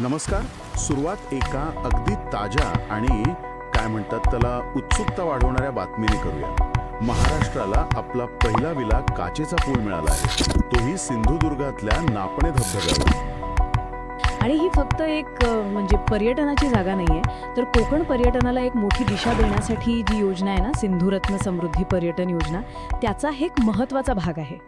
नमस्कार. सुरुवात एका अगदी ताज्या आणि काय म्हणतात त्याला उत्सुकता वाढवणाऱ्या बातमीने करूया. महाराष्ट्राला आपला पहिला विला काचेचा पूल मिळाला आहे. तोही सिंधुदुर्गातल्या नापणे धबधब्यावर. आणि ही फक्त एक म्हणजे पर्यटनाची जागा नाहीये तर कोकण पर्यटनाला एक मोठी दिशा देण्यासाठी जी योजना आहे ना सिंधुरत्न समृद्धी पर्यटन योजना त्याचा हे एक महत्त्वाचा भाग आहे.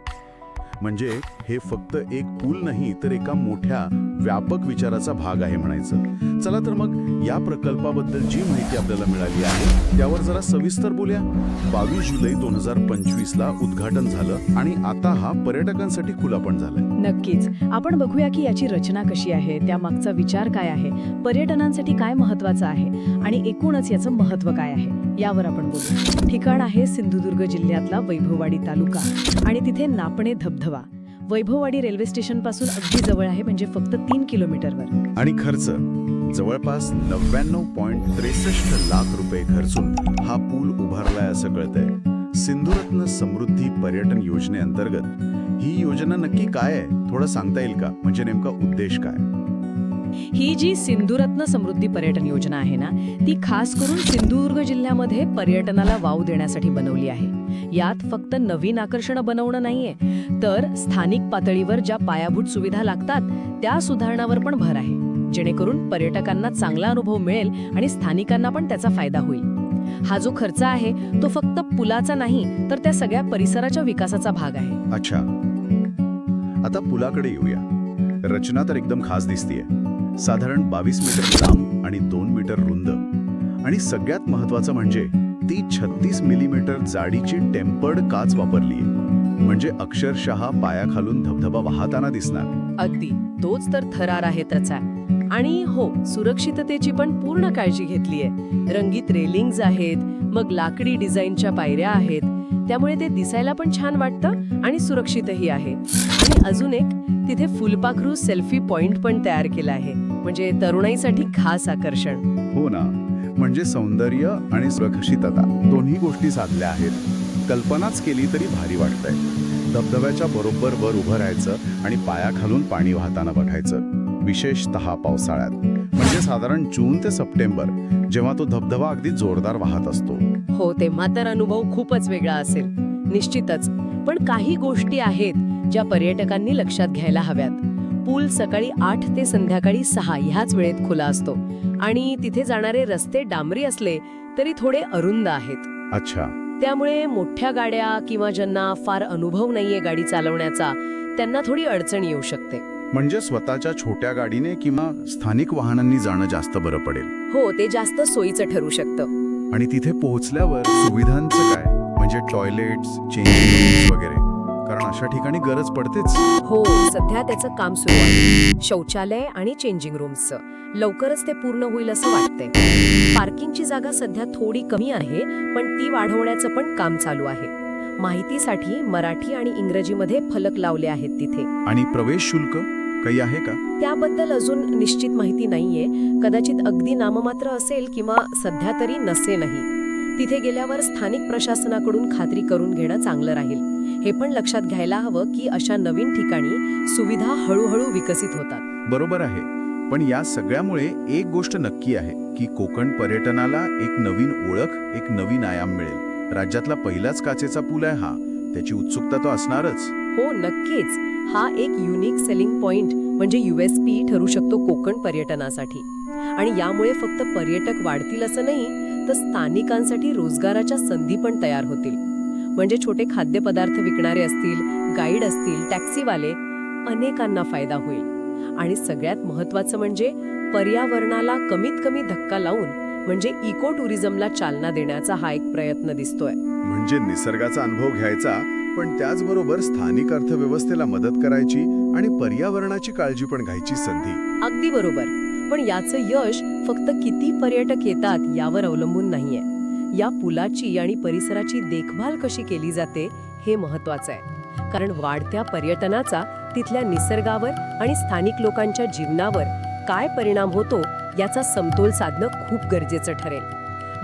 म्हणजे हे फक्त एक पूल नाही तर एका मोठ्या व्यापक विचाराचा भाग आहे म्हणायचं. चला तर मग या प्रकल्पाबद्दल जी माहिती आपल्याला मिळाली आहे त्यावर जरा सविस्तर बोलूया. बावीस जुलै दोन हजार पंचवीस ला उद्घाटन झालं आणि आता हा पर्यटकांसाठी खुला पण झालाय. नक्कीच. आपण बघूया की याची रचना कशी आहे त्यामागचा विचार काय आहे पर्यटनांसाठी काय महत्वाचं आहे आणि एकूणच याचं महत्त्व काय आहे यावर आपण बोलू. ठिकाण आहे सिंधुदुर्ग जिल्ह्यातला वैभववाडी तालुका आणि तिथे नापणे धबधबा. वैभववाडी रेल्वे स्टेशनपासून अगदी जवळ आहे म्हणजे फक्त तीन किलोमीटरवर. आणि खर्च? जवळपास नव्याण्णव पॉइंट त्रेसष्ट लाख रुपये खर्चून हा पूल उभारलाय असं कळतंय. सिंधुरत्न समृद्धी पर्यटन योजनेअंतर्गत ही योजना नक्की काय आहे? थोडं सांगता येईल का? म्हणजे नेमका उद्देश काय? ही जी सिंधुरत्न समृद्धी पर्यटन योजना आहे ना ती खास करून सिंधुदुर्ग जिल्ह्यामध्ये पर्यटनाला वाव देण्यासाठी बनवली आहे. यात फक्त नवीन आकर्षणं बनवणं नाहीये तर स्थानिक पातळीवर ज्या पायाभूत सुविधा लागतात त्या सुधारणावर पण भर आहे. जेणेकरून पर्यटकांना चांगला अनुभव मिळेल आणि स्थानिकांना पण त्याचा फायदा होईल. हा जो खर्च आहे तो फक्त पुलाचा नाही तर त्या सगळ्या परिसराच्या विकासाचा भाग आहे. अच्छा. आता पुलाकडे येऊया. रचना तर एकदम खास दिसतीये. साधारण बावीस मीटर लांब आणि दोन मीटर रुंद. आणि सगळ्यात महत्वाचं म्हणजे ती छत्तीस मिलीमीटर जाडीची टेम्पर्ड काच वापरलीये. म्हणजे अक्षरशः पायाखालून धबधबा वाहताना दिसणार. अगदी. तोच तर थरार आहे त्याचा. आणि हो सुरक्षिततेची पण पूर्ण काळजी घेतलीये. रंगीत रेलिंग्ज आहेत मग लाकडी डिझाईनच्या पायऱ्या आहेत. त्यामुळे ते दिसायला पण छान वाटतं आणि सुरक्षितही आहे. आणि अजून एक तिथे फुलपाखरू सेल्फी पॉइंट पण तयार केला आहे. म्हणजे तरुणाईसाठी खास आकर्षण. हो ना. म्हणजे सौंदर्य आणि सुरक्षितता दोन्ही गोष्टी साधल्या आहेत. कल्पनाच केली तरी भारी वाटतंय. धबधब्याच्या बरोबर वर उभं राहायचं आणि पायाखालून पाणी वाहताना बघायचं. विशेषतः पावसाळ्यात. म्हणजे साधारण जून ते सप्टेंबर जेव्हा तो धबधबा अगदी जोरदार वाहत असतो. हो तेव्हा तर अनुभव खूपच वेगळा असेल. निश्चितच. पण काही गोष्टी आहेत ज्या पर्यटकांनी लक्षात घ्यायला हव्यात. पूल सकाळी आठ ते संध्याकाळी सहा ह्याच वेळेत खुला असतो. आणि तिथे जाणारे रस्ते डांबरी असले तरी थोडे अरुंद आहेत. अच्छा. त्यामुळे मोठ्या गाड्या किंवा ज्यांना फार अनुभव नाहीये गाडी चालवण्याचा त्यांना थोडी अडचण येऊ शकते. म्हणजे स्वतःच्या छोट्या गाडीने किंवा स्थानिक वाहनांनी जाणं जास्त बरं पडेल? हो ते जास्त सोयीचं ठरू शकतं. आणि तिथे पोहोचल्यावर सुविधांचं काय? म्हणजे टॉयलेट्स चेंजिंग रूम्स वगैरे. कारण अशा ठिकाणी गरज पडतेच. हो सध्या त्याचं काम सुरू आहे. शौचालय आणि चेंजिंग रूम्सचं लवकरच ते पूर्ण होईल असं वाटतंय. पार्किंगची जागा सध्या थोडी कमी आहे पण ती वाढवण्याचं पण काम चालू आहे. माहितीसाठी मराठी आणि इंग्रजीमध्ये फलक लावले आहेत तिथे. आणि प्रवेश शुल्क काही आहे का? त्याबद्दल अजून निश्चित माहिती नाहीये. कदाचित अगदी नाममात्र असेल किंवा सध्या तरी नसेलही. तिथे गेल्यावर स्थानिक प्रशासनाकडून खात्री करून घेणं चांगलं राहील. हे पण लक्षात घ्यायला हवं की अशा नवीन ठिकाणी सुविधा हळूहळू विकसित होतात. बरोबर आहे. पण या सगळ्यामुळे एक गोष्ट नक्की आहे की कोकण पर्यटनाला एक नवीन ओळख एक नवीन आयाम मिळेल. राज्यातला पहिलाच काचेचा पूल आहे हा. त्याची उत्सुकता तो असणारच. हो नक्कीच. हा एक युनिक सेलिंग पॉइंट म्हणजे युएसपी ठरू शकतो कोकण पर्यटनासाठी. आणि यामुळे फक्त पर्यटक वाढतील असं नाही तर स्थानिकांसाठी रोजगाराच्या संधी पण तयार होतील. म्हणजे छोटे खाद्यपदार्थ विकणारे असतील गाईड असतील टॅक्सीवाले अनेकांना फायदा होईल. आणि सगळ्यात महत्वाचं म्हणजे पर्यावरणाला कमीत कमी धक्का लावून म्हणजे इको टुरिझमला चालना देण्याचा हा एक प्रयत्न दिसतोय. म्हणजे निसर्गाचा अनुभव घ्यायचा पण त्याचबरोबर स्थानिक अर्थव्यवस्थेला मदत करायची आणि पर्यावरणाची काळजी पण घ्यायची संधी. अगदी बरोबर. पण याचं यश फक्त किती पर्यटक येतात यावर अवलंबून नाहीये. या पुलाची आणि परिसराची देखभाल कशी केली जाते हे महत्वाचं आहे. कारण वाढत्या पर्यटनाचा तिथल्या निसर्गावर आणि स्थानिक लोकांच्या जीवनावर काय परिणाम होतो याचा समतोल साधणं खूप गरजेचं ठरेल.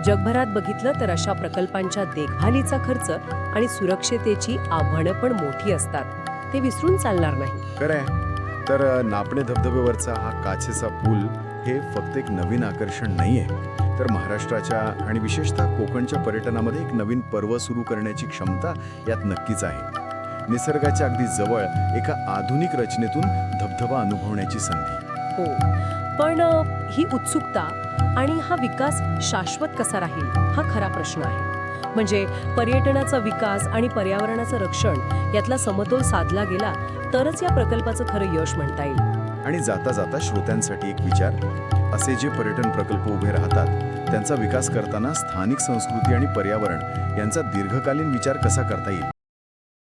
जगभरात बघितलं तर अशा प्रकल्पांच्या देखभालीचा खर्च आणि सुरक्षतेची आव्हानं पण मोठी असतात. ते विसरून चालणार नाही. खरंय. तर नापणे धबधबेवरचा हा काचेचा पूल हे फक्त एक नवीन आकर्षण नाही आहे तर महाराष्ट्राच्या आणि विशेषतः कोकणच्या पर्यटनामध्ये एक नवीन पर्व सुरू करण्याची क्षमता यात नक्कीच आहे. निसर्गाच्या अगदी जवळ एका आधुनिक रचनेतून धबधबा अनुभवण्याची संधी. हो. पण ही उत्सुकता आणि हा विकास शाश्वत कसा राहील हा खरा प्रश्न आहे. म्हणजे पर्यटनाचा विकास आणि पर्यावरणाचं रक्षण यातला समतोल साधला गेला तरच या प्रकल्पाचं खरं यश म्हणता येईल. आणि जाता जाता श्रोत्यांसाठी एक विचार. असे जे पर्यटन प्रकल्प उभे राहतात त्यांचा विकास करताना स्थानिक संस्कृती आणि पर्यावरण यांचा दीर्घकालीन विचार कसा करता येईल?